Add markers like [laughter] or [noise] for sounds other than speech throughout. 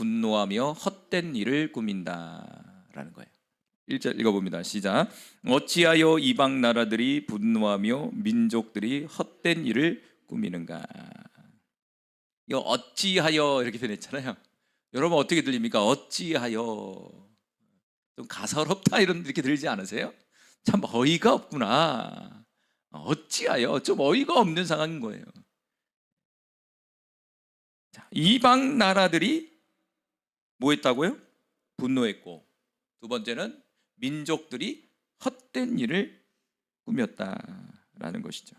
분노하며 헛된 일을 꾸민다라는 거예요. 1절 읽어봅니다. 시작. 어찌하여 이방 나라들이 분노하며 민족들이 헛된 일을 꾸미는가? 이거 어찌하여 이렇게 변했잖아요. 여러분 어떻게 들립니까? 어찌하여 좀 가사롭다 이런 이렇게 들리지 않으세요? 참 어이가 없구나. 어찌하여 좀 어이가 없는 상황인 거예요. 자, 이방 나라들이 뭐 했다고요? 분노했고 두 번째는 민족들이 헛된 일을 꾸몄다라는 것이죠.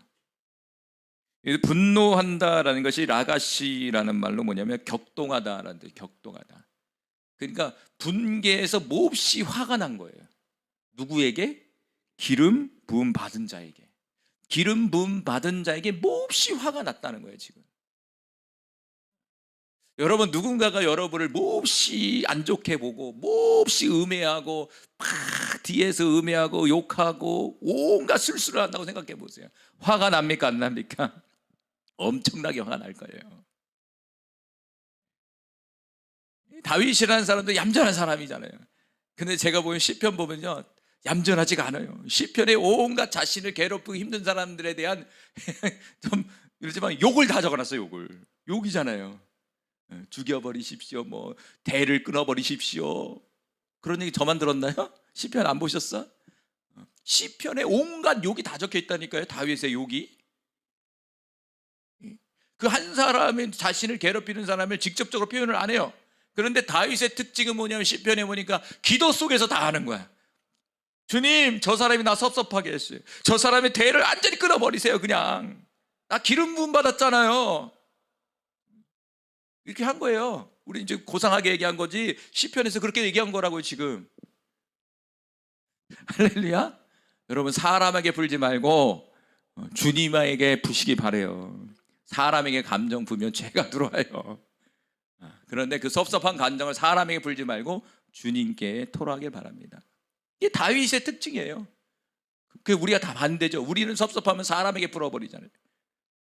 이 분노한다라는 것이 라가시라는 말로 뭐냐면 격동하다라는 뜻, 격동하다. 그러니까 분개해서 몹시 화가 난 거예요. 누구에게? 기름 부음 받은 자에게. 기름 부음 받은 자에게 몹시 화가 났다는 거예요, 지금. 여러분 누군가가 여러분을 몹시 안 좋게 보고 몹시 음해하고 막 뒤에서 음해하고 욕하고 온갖 술수를 한다고 생각해 보세요. 화가 납니까 안 납니까? [laughs] 엄청나게 화가 날 거예요. 다윗이라는 사람도 얌전한 사람이잖아요. 근데 제가 보면 시편 보면요. 얌전하지가 않아요. 시편에 온갖 자신을 괴롭히고 힘든 사람들에 대한 [laughs] 좀 이러지만 욕을 다 적어놨어요. 욕을 욕이잖아요. 예, 죽여버리십시오. 뭐 대를 끊어버리십시오. 그런 얘기 저만 들었나요? [laughs] 시편 안 보셨어? 시편에 온갖 욕이 다 적혀 있다니까요. 다윗의 욕이. 그 한 사람이 자신을 괴롭히는 사람을 직접적으로 표현을 안 해요. 그런데 다윗의 특징은 뭐냐면 시편에 보니까 기도 속에서 다 하는 거야. 주님, 저 사람이 나 섭섭하게 했어요. 저 사람의 대를 완전히 끊어버리세요, 그냥. 나 기름 부음 받았잖아요. 이렇게 한 거예요. 우리 이제 고상하게 얘기한 거지 시편에서 그렇게 얘기한 거라고요 지금. 할렐루야. 여러분 사람에게 불지 말고 어, 주님에게 부시기 바래요. 사람에게 감정 부면 죄가 들어와요. 아, 그런데 그 섭섭한 감정을 사람에게 불지 말고 주님께 토로하길 바랍니다. 이게 다윗의 특징이에요. 그 우리가 다 반대죠. 우리는 섭섭하면 사람에게 풀어버리잖아요.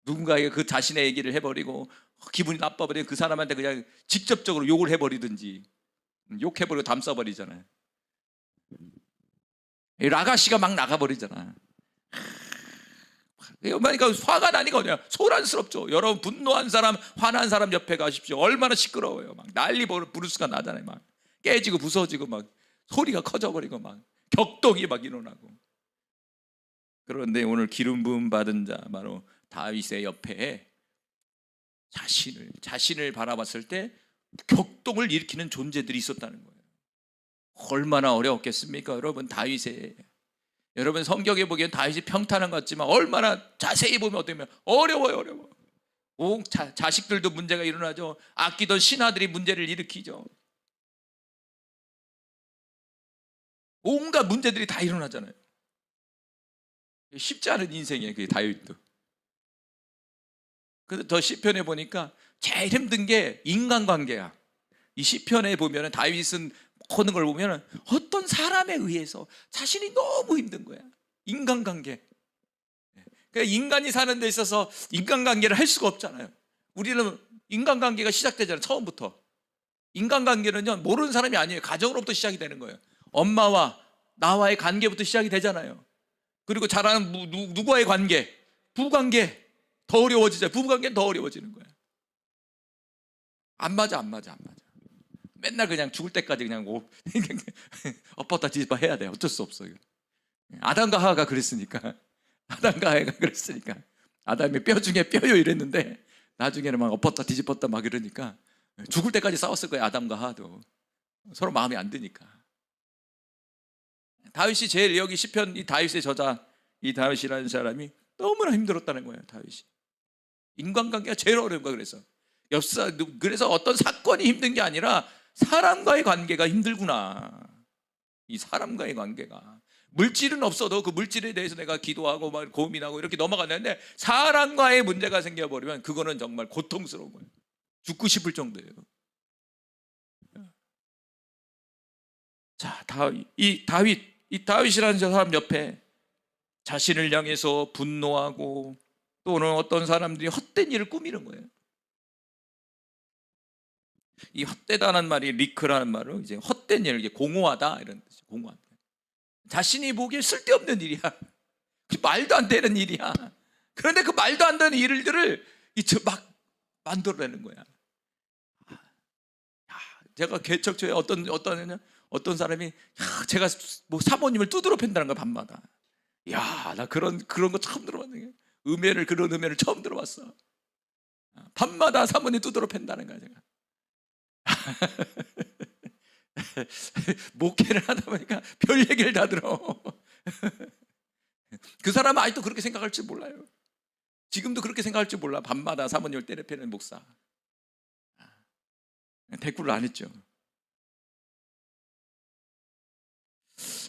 누군가에게 그 자신의 얘기를 해버리고 기분이 나빠버리면 그 사람한테 그냥 직접적으로 욕을 해버리든지 욕해버리고 담 써버리잖아요. 이 라가시가 막 나가버리잖아. 그러니까 화가 나니까 그냥 소란스럽죠. 여러분 분노한 사람, 화난 사람 옆에 가십시오. 얼마나 시끄러워요. 막 난리 부르스가 나잖아요. 막 깨지고 부서지고 막 소리가 커져버리고 막 격동이 막 일어나고. 그런데 오늘 기름 부음 받은 자 바로 다윗의 옆에 자신을 자신을 바라봤을 때 격동을 일으키는 존재들이 있었다는 거예요. 얼마나 어려웠겠습니까, 여러분 다윗의 여러분 성경에 보기엔 다윗이 평탄한 것 같지만 얼마나 자세히 보면 보면 어려워요, 어려워. 온 자, 자식들도 문제가 일어나죠. 아끼던 신하들이 문제를 일으키죠. 온갖 문제들이 다 일어나잖아요. 쉽지 않은 인생이에요, 그 다윗도. 그래서 더 시편에 보니까 제일 힘든 게 인간관계야. 이 시편에 보면은 다윗은 모든 걸 보면은 어떤 사람에 의해서 자신이 너무 힘든 거야. 인간관계. 그러니까 인간이 사는 데 있어서 인간관계를 할 수가 없잖아요. 우리는 인간관계가 시작되잖아요. 처음부터. 인간관계는요 모르는 사람이 아니에요. 가정으로부터 시작이 되는 거예요. 엄마와 나와의 관계부터 시작이 되잖아요. 그리고 누, 누구와의 관계, 부관계 더 어려워지죠. 부부관계는 더 어려워지는 거예요. 안 맞아, 안 맞아, 안 맞아. 맨날 그냥 죽을 때까지 그냥 오, [laughs] 엎었다 뒤집어 해야 돼. 어쩔 수 없어요. 아담과 하와가 그랬으니까. [laughs] 아담과 하와가 그랬으니까. 아담이 뼈 중에 뼈요 이랬는데 나중에는 막 엎었다 뒤집었다 막 이러니까 죽을 때까지 싸웠을 거예요. 아담과 하와도. 서로 마음에 안 드니까. 다윗이 제일 여기 시편 이 다윗의 저자 이 다윗이라는 사람이 너무나 힘들었다는 거예요. 다윗이. 인간관계가 제일 어려운 거야 그래서. 엽사 그래서 어떤 사건이 힘든 게 아니라 사람과의 관계가 힘들구나. 이 사람과의 관계가. 물질은 없어도 그 물질에 대해서 내가 기도하고 막 고민하고 이렇게 넘어갔는데 사람과의 문제가 생겨버리면 그거는 정말 고통스러운 거예요. 죽고 싶을 정도예요. 자 다윗 이 다윗 이 다윗이라는 저 사람 옆에 자신을 향해서 분노하고 또는 어떤 사람들이 헛된 일을 꾸미는 거예요. 이 헛되다는 말이 리크라는 말은 이제 헛된 일, 공허하다 이런 뜻이 공허하다. 자신이 보기에 쓸데없는 일이야. 그 말도 안 되는 일이야. 그런데 그 말도 안 되는 일들을 이막 만들어내는 거야. 야, 제가 개척초에 어떤 어떤 어떤 사람이 야, 제가 뭐 사모님을 두드러 팬다는 거야 밤마다. 야, 나 그런 그런 거 처음 들어봤네. 음해를 그런 음해를 처음 들어봤어. 밤마다 사모님 두드러 팬다는 거야 제가. [laughs] 목회를 하다 보니까 별 얘기를 다 들어. [laughs] 그 사람은 아직도 그렇게 생각할지 몰라요. 지금도 그렇게 생각할지 몰라. 밤마다 사모님을 때려 패는 목사. 대꾸를 안 했죠.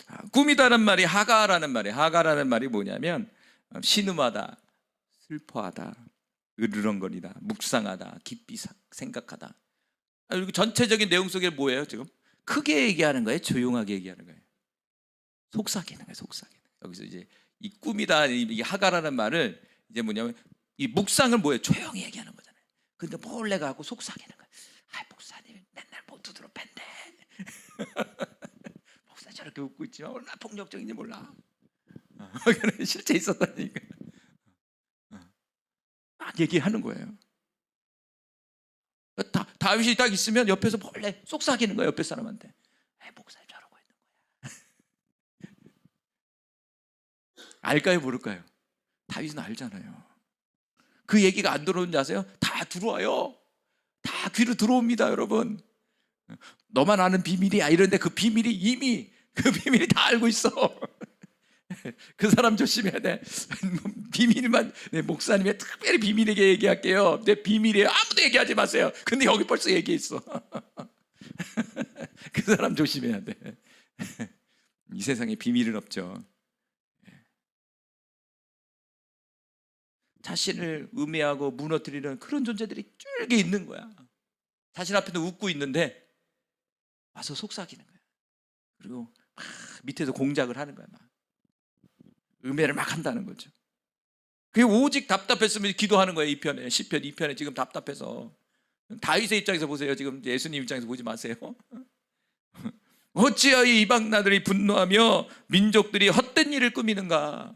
아, 꿈이다는 말이 하가라는 말이 하가라는 말이 뭐냐면 어, 신음하다, 슬퍼하다, 으르렁거리다, 묵상하다, 깊이 사- 생각하다. 아, 전체적인 내용 속에 뭐예요 지금? 크게 얘기하는 거예요, 조용하게 얘기하는 거예요. 속삭이는 거예요, 속삭이는. 여기서 이제 이 꿈이다, 이이 하가라는 말을 이제 뭐냐면 이 묵상을 뭐예요? 조용히 얘기하는 거잖아요. 근데 몰래 가고 속삭이는 거예요. 아, 목사님 맨날 못 두드러 팬데. [laughs] 목사 저렇게 웃고 있지만 얼마나 폭력적인지 몰라. [laughs] 실제 있었다니까. 얘기하는 거예요. 다, 다윗이 딱 있으면 옆에서 몰래 속삭이는 거예요 옆에 사람한테. 에 목사님 저러고 있는 거야. 알까요 모를까요? 다윗은 알잖아요. 그 얘기가 안 들어오는지 아세요? 다 들어와요. 다 귀로 들어옵니다, 여러분. 너만 아는 비밀이야 이런데 그 비밀이 이미 그 비밀이 다 알고 있어. [laughs] 그 사람 조심해야 돼. [laughs] 비밀만 내 목사님의 특별히 비밀에게 얘기할게요. 내 비밀이에요. 아무도 얘기하지 마세요. 근데 여기 벌써 얘기했어. [laughs] 그 사람 조심해야 돼. 이 세상에 비밀은 없죠. 자신을 음해하고 무너뜨리는 그런 존재들이 줄게 있는 거야. 자신 앞에도 웃고 있는데 와서 속삭이는 거야. 그리고 막 밑에서 공작을 하는 거야. 막. 음해를 막 한다는 거죠. 그게 오직 답답했으면 기도하는 거예요. 이 편에 10편 2편에 지금 답답해서 다윗의 입장에서 보세요. 지금 예수님 입장에서 보지 마세요. [laughs] 어찌하여 이방 나들이 분노하며 민족들이 헛된 일을 꾸미는가?